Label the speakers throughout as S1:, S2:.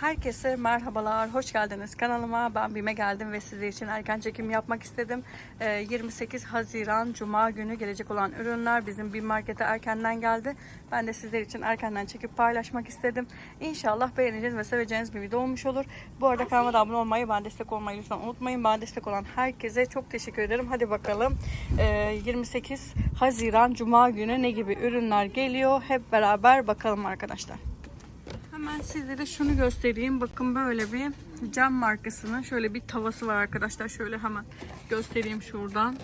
S1: Herkese merhabalar, hoş geldiniz kanalıma. Ben Bime geldim ve sizler için erken çekim yapmak istedim. Ee, 28 Haziran Cuma günü gelecek olan ürünler bizim Bim Market'e erkenden geldi. Ben de sizler için erkenden çekip paylaşmak istedim. İnşallah beğeneceğiniz ve seveceğiniz bir video olmuş olur. Bu arada kanalıma da abone olmayı, bana destek olmayı lütfen unutmayın. Bana destek olan herkese çok teşekkür ederim. Hadi bakalım Ee, 28 Haziran Cuma günü ne gibi ürünler geliyor? Hep beraber bakalım arkadaşlar. Hemen sizlere şunu göstereyim. Bakın böyle bir cam markasının şöyle bir tavası var arkadaşlar. Şöyle hemen göstereyim şuradan.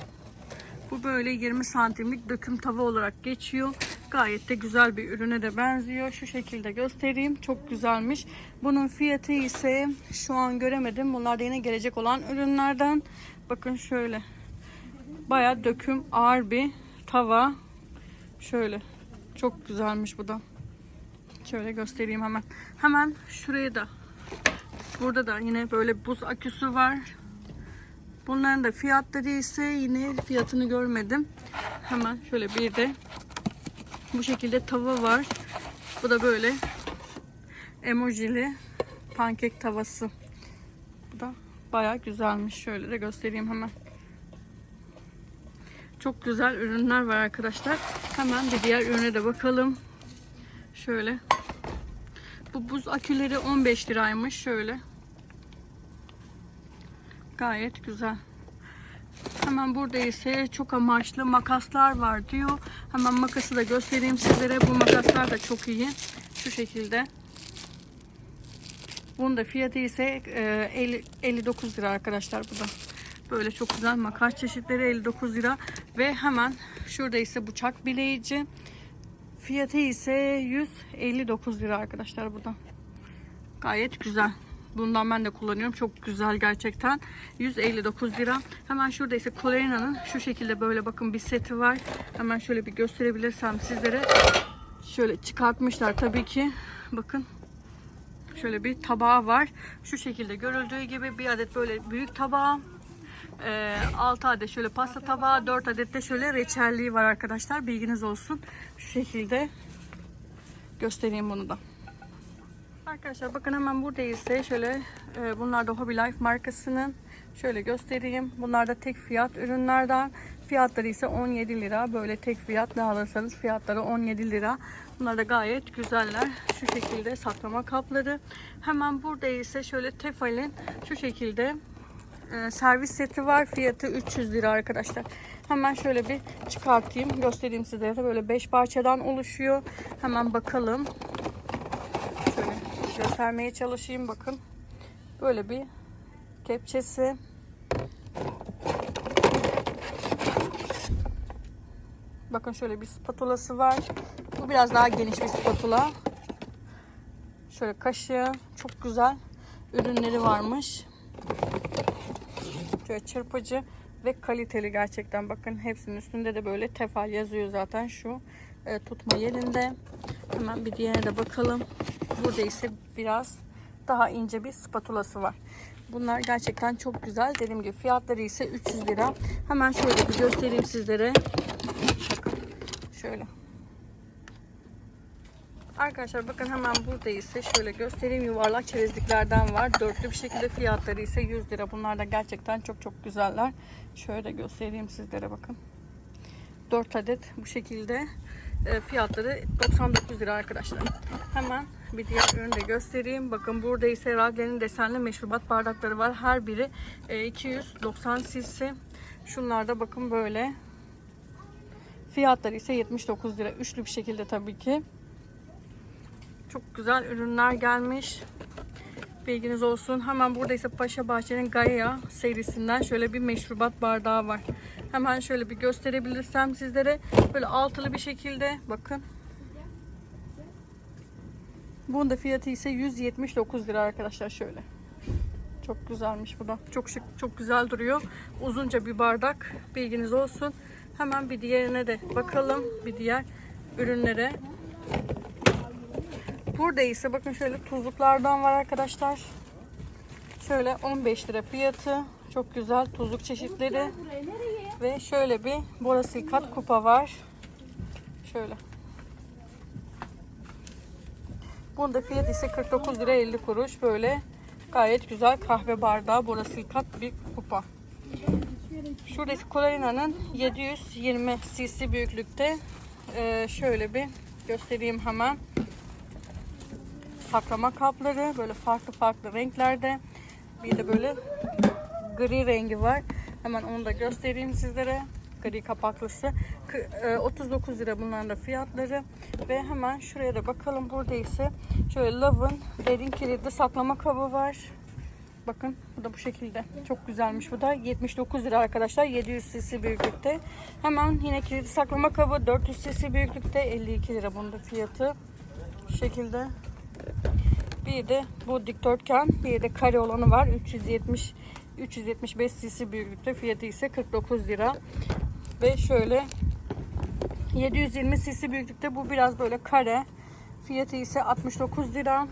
S1: Bu böyle 20 santimlik döküm tava olarak geçiyor. Gayet de güzel bir ürüne de benziyor. Şu şekilde göstereyim. Çok güzelmiş. Bunun fiyatı ise şu an göremedim. Bunlar da yine gelecek olan ürünlerden. Bakın şöyle. Baya döküm ağır bir tava. Şöyle. Çok güzelmiş bu da. Şöyle göstereyim hemen. Hemen şuraya da. Burada da yine böyle buz aküsü var. Bunların da fiyatları ise yine fiyatını görmedim. Hemen şöyle bir de bu şekilde tava var. Bu da böyle emojili pankek tavası. Bu da baya güzelmiş. Şöyle de göstereyim hemen. Çok güzel ürünler var arkadaşlar. Hemen bir diğer ürüne de bakalım. Şöyle. Bu buz aküleri 15 liraymış. Şöyle. Gayet güzel. Hemen burada ise çok amaçlı makaslar var diyor. Hemen makası da göstereyim sizlere. Bu makaslar da çok iyi. Şu şekilde. Bunun da fiyatı ise e, 50, 59 lira arkadaşlar bu da. Böyle çok güzel makas çeşitleri 59 lira. Ve hemen şurada ise bıçak bileyici. Fiyatı ise 159 lira arkadaşlar bu da. Gayet güzel. Bundan ben de kullanıyorum. Çok güzel gerçekten. 159 lira. Hemen şurada ise Colena'nın şu şekilde böyle bakın bir seti var. Hemen şöyle bir gösterebilirsem sizlere. Şöyle çıkartmışlar tabii ki. Bakın. Şöyle bir tabağı var. Şu şekilde görüldüğü gibi bir adet böyle büyük tabağı. 6 adet şöyle pasta tabağı, 4 adet de şöyle reçelliği var arkadaşlar. Bilginiz olsun. Şu şekilde göstereyim bunu da. Arkadaşlar bakın hemen burada ise şöyle e, bunlar da Hobby Life markasının şöyle göstereyim. Bunlar da tek fiyat ürünlerden. Fiyatları ise 17 lira. Böyle tek fiyat ne alırsanız fiyatları 17 lira. Bunlar da gayet güzeller. Şu şekilde saklama kapları. Hemen burada ise şöyle Tefal'in şu şekilde e, servis seti var. Fiyatı 300 lira arkadaşlar. Hemen şöyle bir çıkartayım. Göstereyim sizlere. Böyle 5 parçadan oluşuyor. Hemen bakalım. Şöyle göstermeye çalışayım. Bakın. Böyle bir kepçesi. Bakın şöyle bir spatulası var. Bu biraz daha geniş bir spatula. Şöyle kaşığı. Çok güzel ürünleri varmış. Şöyle çırpıcı ve kaliteli gerçekten. Bakın hepsinin üstünde de böyle tefal yazıyor zaten şu e, tutma yerinde. Hemen bir diğerine de bakalım. Burada ise biraz daha ince bir spatulası var. Bunlar gerçekten çok güzel. Dediğim gibi fiyatları ise 300 lira. Hemen şöyle bir göstereyim sizlere. Şöyle. Arkadaşlar bakın hemen burada ise şöyle göstereyim yuvarlak çerezliklerden var. Dörtlü bir şekilde fiyatları ise 100 lira. Bunlar da gerçekten çok çok güzeller. Şöyle göstereyim sizlere bakın. 4 adet bu şekilde e, fiyatları 99 lira arkadaşlar. Hemen bir diğer ürünü de göstereyim. Bakın burada ise Raglen'in desenli meşrubat bardakları var. Her biri e, 290 cc. Şunlar da bakın böyle. Fiyatları ise 79 lira. Üçlü bir şekilde tabii ki. Çok güzel ürünler gelmiş. Bilginiz olsun. Hemen burada ise Paşa Bahçe'nin Gaia serisinden şöyle bir meşrubat bardağı var. Hemen şöyle bir gösterebilirsem sizlere. Böyle altılı bir şekilde. Bakın. Bunun da fiyatı ise 179 lira arkadaşlar şöyle. Çok güzelmiş bu da. Çok şık, çok güzel duruyor. Uzunca bir bardak. Bilginiz olsun. Hemen bir diğerine de bakalım. Bir diğer ürünlere. Burada ise bakın şöyle tuzluklardan var arkadaşlar. Şöyle 15 lira fiyatı. Çok güzel tuzluk çeşitleri. Ve şöyle bir borosilikat kupa var. Şöyle. Bunun da fiyatı ise 49 lira 50 kuruş. Böyle gayet güzel kahve bardağı. Borasilikat bir kupa. Şuradaki Colina'nın 720 cc büyüklükte. Ee, şöyle bir göstereyim hemen. Saklama kapları böyle farklı farklı renklerde. Bir de böyle gri rengi var. Hemen onu da göstereyim sizlere. Gri kapaklısı. Kı- e, 39 lira bunların da fiyatları. Ve hemen şuraya da bakalım. Burada ise şöyle Love'ın derin kilitli saklama kabı var. Bakın bu da bu şekilde. Çok güzelmiş bu da. 79 lira arkadaşlar. 700 cc büyüklükte. Hemen yine kilitli saklama kabı 400 cc büyüklükte. 52 lira bunun da fiyatı. Şekilde. Bir de bu dikdörtgen, bir de kare olanı var. 370 375 cc büyüklükte. Fiyatı ise 49 lira. Ve şöyle 720 cc büyüklükte bu biraz böyle kare. Fiyatı ise 69 lira.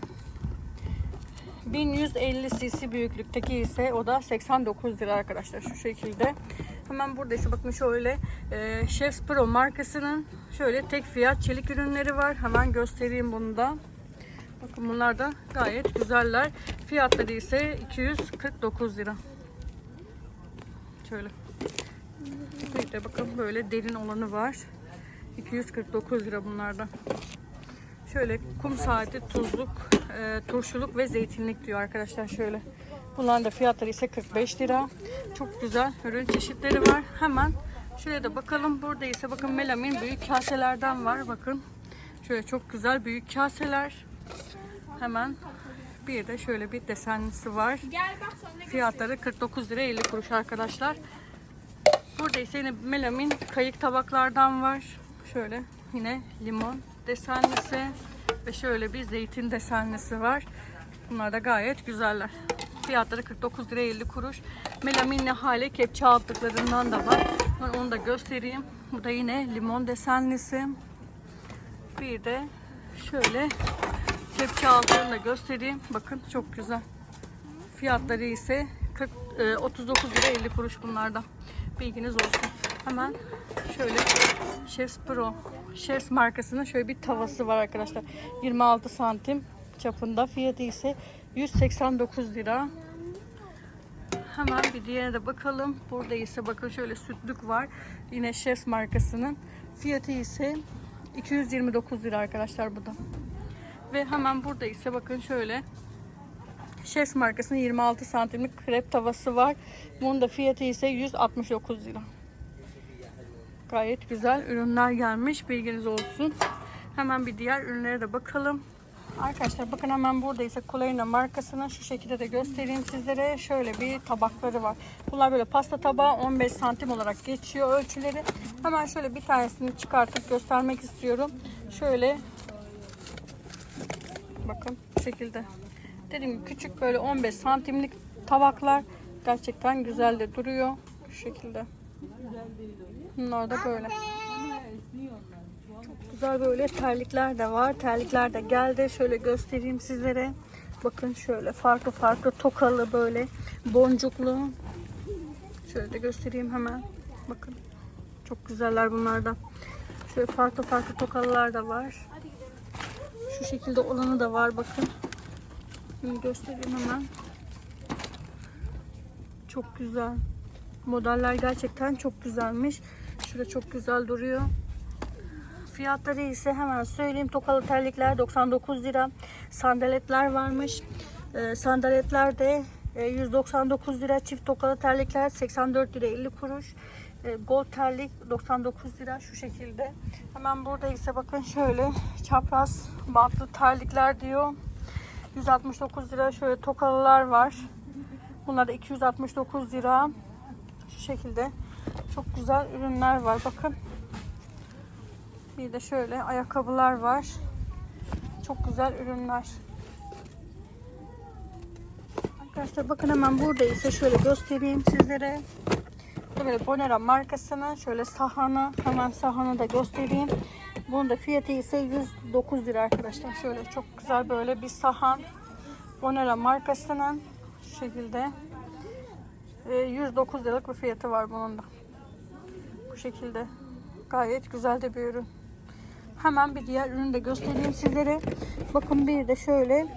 S1: 1150 cc büyüklükteki ise o da 89 lira arkadaşlar şu şekilde. Hemen burada ise bakın şöyle e, Chefs Pro markasının şöyle tek fiyat çelik ürünleri var. Hemen göstereyim bunu da. Bakın bunlar da gayet güzeller. Fiyatları ise 249 lira. Şöyle. Bir de bakın böyle derin olanı var. 249 lira bunlarda. Şöyle kum saati, tuzluk, e, turşuluk ve zeytinlik diyor arkadaşlar şöyle. Bunların da fiyatları ise 45 lira. Çok güzel ürün çeşitleri var. Hemen şuraya da bakalım. Burada ise bakın melamin büyük kaselerden var. Bakın şöyle çok güzel büyük kaseler. Hemen bir de şöyle bir desenlisi var. Fiyatları 49 lira 50 kuruş arkadaşlar. Burada ise yine melamin kayık tabaklardan var. Şöyle yine limon desenlisi ve şöyle bir zeytin desenlisi var. Bunlar da gayet güzeller. Fiyatları 49 lira 50 kuruş. Melaminli hale kepçe altlıklarından da var. Ben onu da göstereyim. Bu da yine limon desenlisi. Bir de şöyle kepçe altlarını da göstereyim. Bakın çok güzel. Fiyatları ise 40, e, 39 lira 50 kuruş bunlarda. Bilginiz olsun. Hemen şöyle Chefs Pro Chefs markasının şöyle bir tavası var arkadaşlar. 26 santim çapında. Fiyatı ise 189 lira. Hemen bir diğerine de bakalım. Burada ise bakın şöyle sütlük var. Yine Chefs markasının. Fiyatı ise 229 lira arkadaşlar bu da. Ve hemen burada ise bakın şöyle Chefs markasının 26 santimlik krep tavası var. Bunun da fiyatı ise 169 lira. Gayet güzel ürünler gelmiş. Bilginiz olsun. Hemen bir diğer ürünlere de bakalım. Arkadaşlar bakın hemen burada ise Colerina markasının şu şekilde de göstereyim sizlere. Şöyle bir tabakları var. Bunlar böyle pasta tabağı 15 santim olarak geçiyor ölçüleri. Hemen şöyle bir tanesini çıkartıp göstermek istiyorum. Şöyle bakın bu şekilde. Dediğim gibi küçük böyle 15 santimlik tabaklar gerçekten güzel de duruyor. Bu şekilde. Bunlar da böyle. Çok güzel böyle terlikler de var. Terlikler de geldi. Şöyle göstereyim sizlere. Bakın şöyle farklı farklı tokalı böyle boncuklu. Şöyle de göstereyim hemen. Bakın. Çok güzeller bunlar da. Şöyle farklı farklı tokalılar da var. Şu şekilde olanı da var bakın. Şimdi göstereyim hemen. Çok güzel. Modeller gerçekten çok güzelmiş. Şurada çok güzel duruyor. Fiyatları ise hemen söyleyeyim. Tokalı terlikler 99 lira. Sandaletler varmış. Ee, sandaletler de e, 199 lira. Çift tokalı terlikler 84 lira 50 kuruş. Ee, gold terlik 99 lira şu şekilde. Hemen burada ise bakın şöyle çapraz bantlı terlikler diyor. 169 lira şöyle tokalılar var. Bunlar da 269 lira. Şu şekilde çok güzel ürünler var. Bakın. Bir de şöyle ayakkabılar var. Çok güzel ürünler. Arkadaşlar bakın hemen burada ise şöyle göstereyim sizlere. Böyle Bonera markasının şöyle sahanı hemen sahanı da göstereyim. Bunun da fiyatı ise 109 lira arkadaşlar. Şöyle çok güzel böyle bir sahan. Bonera markasının şu şekilde e, 109 liralık bir fiyatı var bunun da. Bu şekilde. Gayet güzel de bir ürün. Hemen bir diğer ürünü de göstereyim sizlere. Bakın bir de şöyle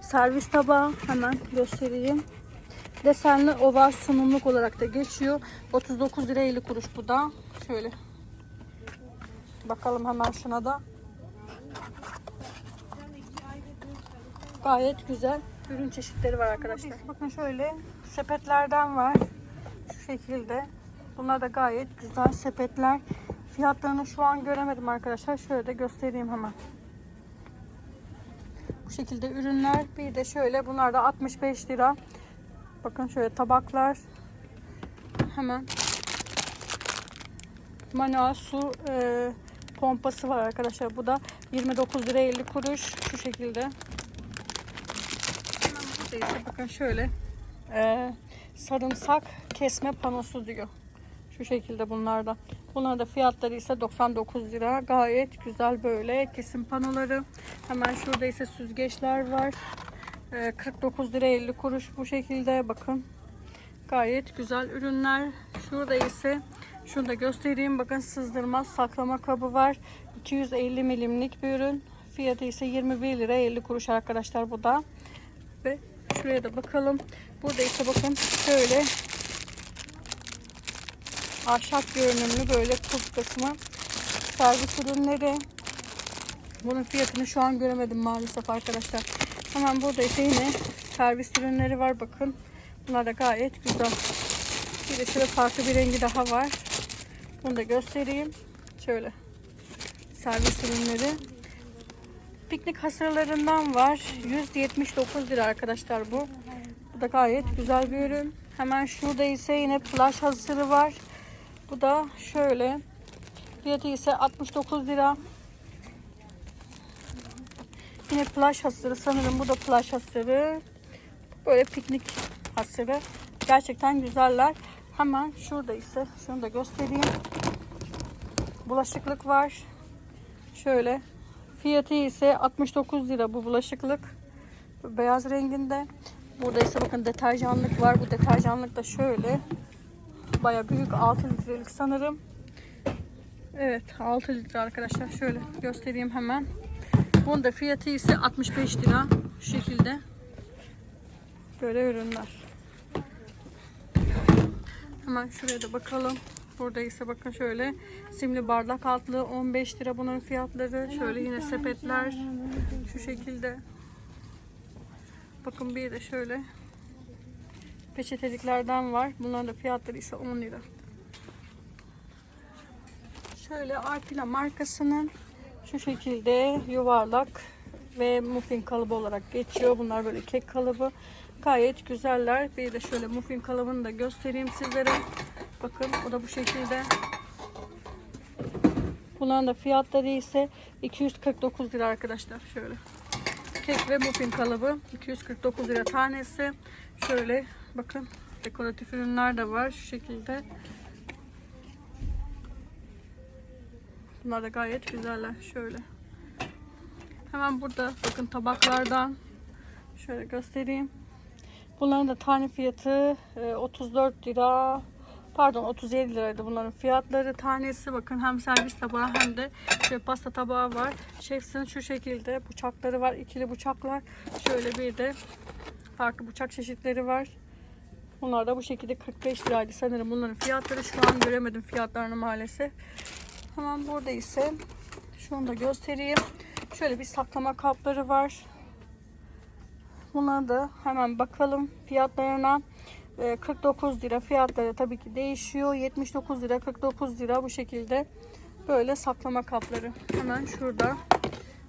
S1: servis tabağı hemen göstereyim. Desenli oval sunumluk olarak da geçiyor. 39 lira 50 kuruş bu da. Şöyle. Bakalım hemen şuna da. Gayet güzel ürün çeşitleri var arkadaşlar. Bakın şöyle sepetlerden var. Şu şekilde. Bunlar da gayet güzel sepetler. Fiyatlarını şu an göremedim arkadaşlar. Şöyle de göstereyim hemen. Bu şekilde ürünler. Bir de şöyle bunlar da 65 lira. Bakın şöyle tabaklar. Hemen manuel su e, pompası var arkadaşlar. Bu da 29 lira 50 kuruş. Şu şekilde. Hemen burada ise bakın şöyle e, sarımsak kesme panosu diyor. Şu şekilde bunlarda. Bunlar da fiyatları ise 99 lira. Gayet güzel böyle kesim panoları. Hemen şurada ise süzgeçler var. Ee, 49 lira 50 kuruş bu şekilde bakın. Gayet güzel ürünler. Şurada ise şunu da göstereyim. Bakın sızdırmaz saklama kabı var. 250 milimlik bir ürün. Fiyatı ise 21 lira 50 kuruş arkadaşlar bu da. Ve şuraya da bakalım. Burada ise bakın şöyle ahşap görünümlü böyle kulp kısmı servis ürünleri. Bunun fiyatını şu an göremedim maalesef arkadaşlar. Hemen burada ise yine servis ürünleri var bakın. Bunlar da gayet güzel. Bir de şöyle farklı bir rengi daha var. Bunu da göstereyim. Şöyle servis ürünleri. Piknik hasırlarından var. 179 lira arkadaşlar bu. Bu da gayet güzel bir ürün. Hemen şurada ise yine plaj hasırı var. Bu da şöyle. Fiyatı ise 69 lira. Yine plaj hasırı. Sanırım bu da plaj hasırı. Böyle piknik hasırı. Gerçekten güzeller. Hemen şurada ise şunu da göstereyim. Bulaşıklık var. Şöyle. Fiyatı ise 69 lira bu bulaşıklık. Beyaz renginde. Burada ise bakın deterjanlık var. Bu deterjanlık da şöyle. Baya büyük 6 litrelik sanırım. Evet 6 litre arkadaşlar. Şöyle göstereyim hemen. Bunun da fiyatı ise 65 lira. Şu şekilde. Böyle ürünler. Hemen şuraya da bakalım. Burada ise bakın şöyle simli bardak altlı 15 lira bunun fiyatları. Şöyle yine sepetler şu şekilde. Bakın bir de şöyle peçeteliklerden var. Bunların da fiyatları ise 10 lira. Şöyle Arpila markasının şu şekilde yuvarlak ve muffin kalıbı olarak geçiyor. Bunlar böyle kek kalıbı. Gayet güzeller. Bir de şöyle muffin kalıbını da göstereyim sizlere. Bakın o da bu şekilde. Bunların da fiyatları ise 249 lira arkadaşlar. Şöyle. Kek ve muffin kalıbı 249 lira tanesi. Şöyle bakın dekoratif ürünler de var şu şekilde. Bunlar da gayet güzeller. Şöyle. Hemen burada bakın tabaklardan şöyle göstereyim. Bunların da tane fiyatı e, 34 lira pardon 37 liraydı bunların fiyatları tanesi bakın hem servis tabağı hem de şöyle pasta tabağı var şefsin şu şekilde bıçakları var ikili bıçaklar şöyle bir de farklı bıçak çeşitleri var bunlar da bu şekilde 45 liraydı sanırım bunların fiyatları şu an göremedim fiyatlarını maalesef hemen burada ise şunu da göstereyim şöyle bir saklama kapları var Buna da hemen bakalım fiyatlarına. Ee, 49 lira fiyatları tabii ki değişiyor. 79 lira 49 lira bu şekilde böyle saklama kapları. Hemen şurada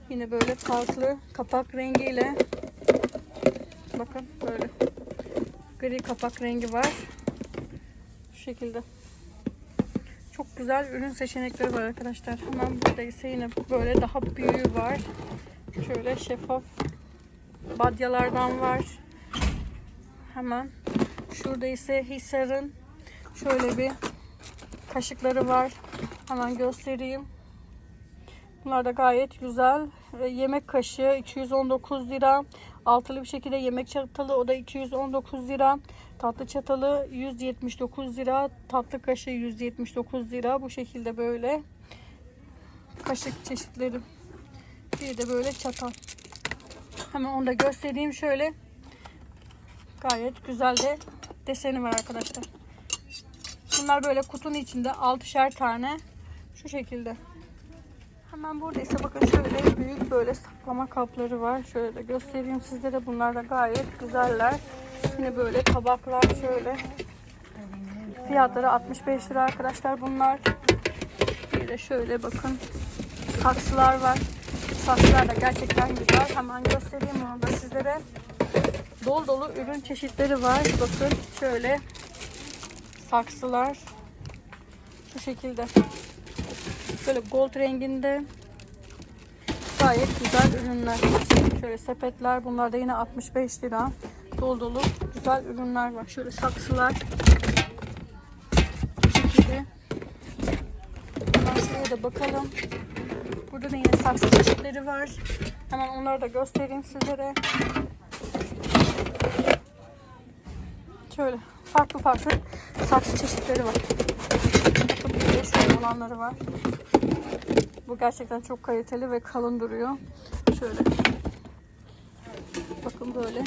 S1: yine böyle farklı kapak rengiyle bakın böyle gri kapak rengi var. Şu şekilde. Çok güzel ürün seçenekleri var arkadaşlar. Hemen burada ise yine böyle daha büyüğü var. Şöyle şeffaf badyalardan var. Hemen şurada ise Hisar'ın şöyle bir kaşıkları var. Hemen göstereyim. Bunlar da gayet güzel. Yemek kaşığı 219 lira. Altılı bir şekilde yemek çatalı o da 219 lira. Tatlı çatalı 179 lira. Tatlı kaşığı 179 lira. Bu şekilde böyle. kaşık çeşitleri. Bir de böyle çatal. Hemen onu da göstereyim şöyle. Gayet güzel de deseni var arkadaşlar. Bunlar böyle kutunun içinde 6'şer tane. Şu şekilde. Hemen burada ise bakın şöyle büyük böyle saklama kapları var. Şöyle de göstereyim sizlere. Bunlar da gayet güzeller. Yine böyle tabaklar şöyle. Fiyatları 65 lira arkadaşlar bunlar. Bir de şöyle bakın saksılar var. Saksılar da gerçekten güzel. Hemen göstereyim onu da sizlere. Dolu dolu ürün çeşitleri var. Bakın şöyle saksılar. Şu şekilde. Böyle gold renginde gayet güzel ürünler. Şöyle sepetler. Bunlar da yine 65 lira. Dolu dolu güzel ürünler var. Şöyle saksılar. Bu şekilde. Şuraya da bakalım. Burada da yine saksı çeşitleri var. Hemen onları da göstereyim sizlere. Şöyle farklı farklı saksı çeşitleri var. Bakın şöyle olanları var. Bu gerçekten çok kaliteli ve kalın duruyor. Şöyle. Bakın böyle.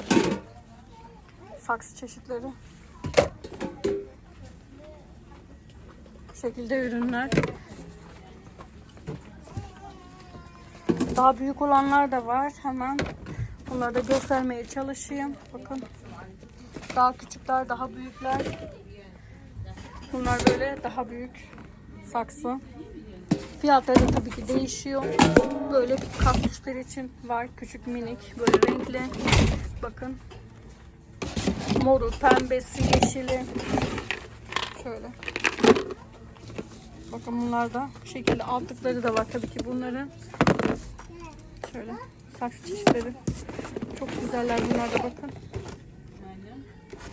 S1: Saksı çeşitleri. Bu şekilde ürünler. Daha büyük olanlar da var. Hemen onları da göstermeye çalışayım. Bakın. Daha küçükler, daha büyükler. Bunlar böyle daha büyük saksı. Fiyatları da tabii ki değişiyor. Böyle kaktüsler için var. Küçük minik böyle renkli. Bakın. Moru, pembesi, yeşili. Şöyle. Bakın bunlar da bu şekilde altlıkları da var tabii ki bunların. Şöyle saksı çeşitleri. Çok güzeller bunlar da bakın.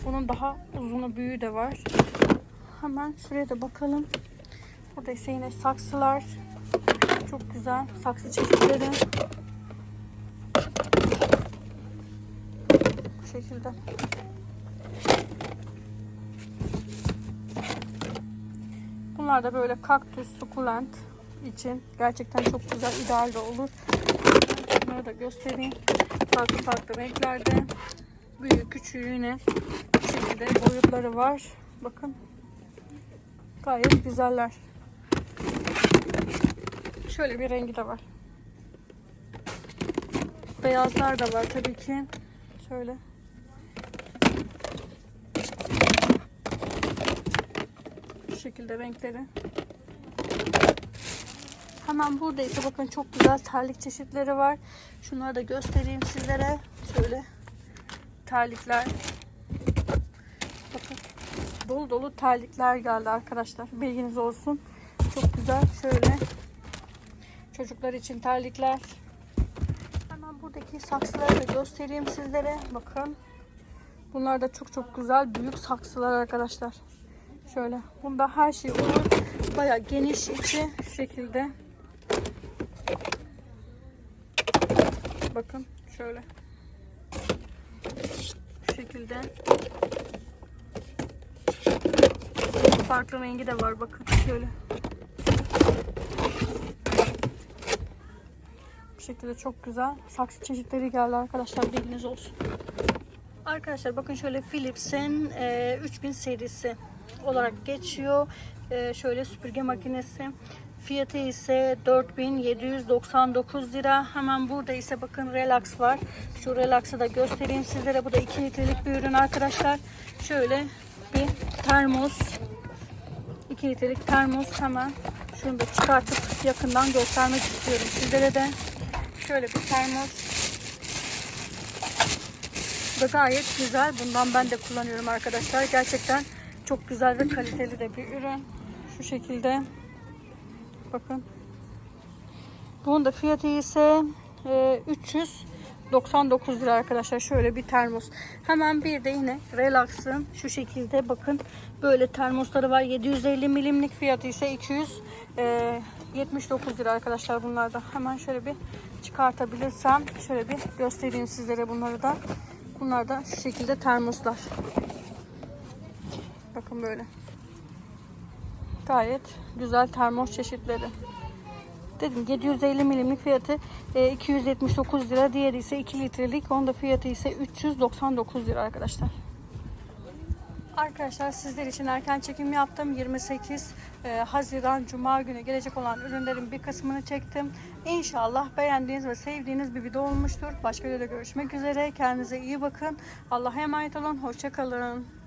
S1: Bunun daha uzunu büyüğü de var. Hemen şuraya da bakalım. Burada ise yine saksılar. Çok güzel saksı çeşitleri. Bu şekilde. Bunlar da böyle kaktüs, sukulent için gerçekten çok güzel, ideal de olur. Bunları da göstereyim. Farklı farklı renklerde. Büyük, küçüğü yine bu şekilde boyutları var. Bakın. Gayet güzeller. Şöyle bir rengi de var. Beyazlar da var tabii ki. Şöyle. Bu şekilde renkleri. Hemen burada ise bakın çok güzel terlik çeşitleri var. Şunları da göstereyim sizlere. Şöyle terlikler. Bakın dolu dolu terlikler geldi arkadaşlar. Bilginiz olsun. Çok güzel. Şöyle çocuklar için terlikler. Hemen buradaki saksıları da göstereyim sizlere. Bakın. Bunlar da çok çok güzel büyük saksılar arkadaşlar. Şöyle. Bunda her şey olur. Baya geniş içi şekilde. Bakın şöyle. Şu şekilde. Farklı rengi de var bakın şöyle. Bu şekilde çok güzel saksı çeşitleri geldi arkadaşlar bilginiz olsun. Arkadaşlar bakın şöyle Philips'in e, 3000 serisi olarak geçiyor. E, şöyle süpürge makinesi. Fiyatı ise 4799 lira. Hemen burada ise bakın Relax var. Şu Relax'ı da göstereyim sizlere. Bu da 2 litrelik bir ürün arkadaşlar. Şöyle bir termos. 2 litrelik termos hemen şunu da çıkartıp yakından göstermek istiyorum sizlere de. Şöyle bir termos. Bu gayet güzel. Bundan ben de kullanıyorum arkadaşlar. Gerçekten çok güzel ve kaliteli de bir ürün. Şu şekilde. Bakın. Bunun da fiyatı ise e, 399 lira arkadaşlar. Şöyle bir termos. Hemen bir de yine Relax'ın şu şekilde bakın. Böyle termosları var. 750 milimlik fiyatı ise 279 lira arkadaşlar bunlar da. Hemen şöyle bir çıkartabilirsem şöyle bir göstereyim sizlere bunları da. Bunlar da şu şekilde termoslar. Bakın böyle. Gayet güzel termos çeşitleri. Dedim 750 milimlik fiyatı e, 279 lira. Diğeri ise 2 litrelik. Onun da fiyatı ise 399 lira arkadaşlar. Arkadaşlar sizler için erken çekim yaptım. 28 e, Haziran Cuma günü gelecek olan ürünlerin bir kısmını çektim. İnşallah beğendiğiniz ve sevdiğiniz bir video olmuştur. Başka videoda görüşmek üzere. Kendinize iyi bakın. Allah'a emanet olun. Hoşçakalın.